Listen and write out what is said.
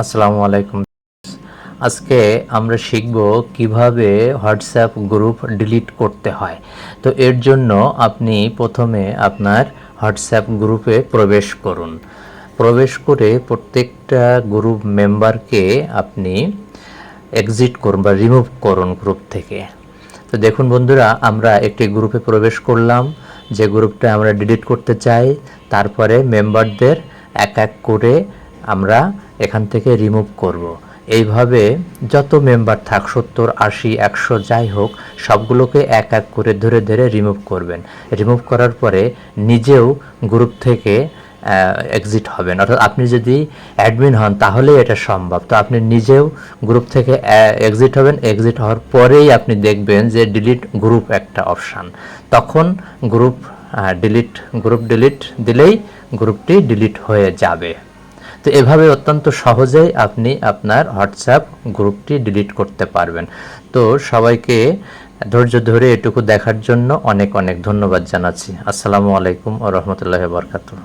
আসসালামু আলাইকুম। আজকে আমরা শিখব কীভাবে হোয়াটসঅ্যাপ গ্রুপ ডিলিট করতে হয়। তো এর জন্য আপনি প্রথমে আপনার হোয়াটসঅ্যাপ গ্রুপে প্রবেশ করুন। প্রবেশ করে প্রত্যেকটা গ্রুপ মেম্বারকে আপনি এক্সিট করুন বা রিমুভ করুন গ্রুপ থেকে। তো দেখুন বন্ধুরা, আমরা একটি গ্রুপে প্রবেশ করলাম। যে গ্রুপটা আমরা ডিলিট করতে চাই, তারপরে মেম্বারদের এক এক করে আমরা এখান থেকে রিমুভ করব। এইভাবে যত মেম্বার থাক, সত্তর, আশি, একশো, যাই হোক, সবগুলোকে এক এক করে ধরে ধরে রিমুভ করবেন। রিমুভ করার পরে নিজেও গ্রুপ থেকে এক্সিট হবেন। অর্থাৎ আপনি যদি অ্যাডমিন হন তাহলে এটা সম্ভব। তো আপনি নিজেও গ্রুপ থেকে এক্সিট হবেন। এক্সিট হওয়ার পরেই আপনি দেখবেন যে ডিলিট গ্রুপ একটা অপশান তখন গ্রুপ ডিলিট গ্রুপ ডিলিট দিলেই গ্রুপটি ডিলিট হয়ে যাবে। তো এভাবে অত্যন্ত সহজেই আপনি আপনার হোয়াটসঅ্যাপ গ্রুপটি ডিলিট করতে পারবেন। তো সবাইকে ধৈর্য ধরে এটুকু দেখার জন্য অনেক অনেক ধন্যবাদ জানাচ্ছি। আসসালামু আলাইকুম ও রহমতুল্লাহ বরকাতুহ।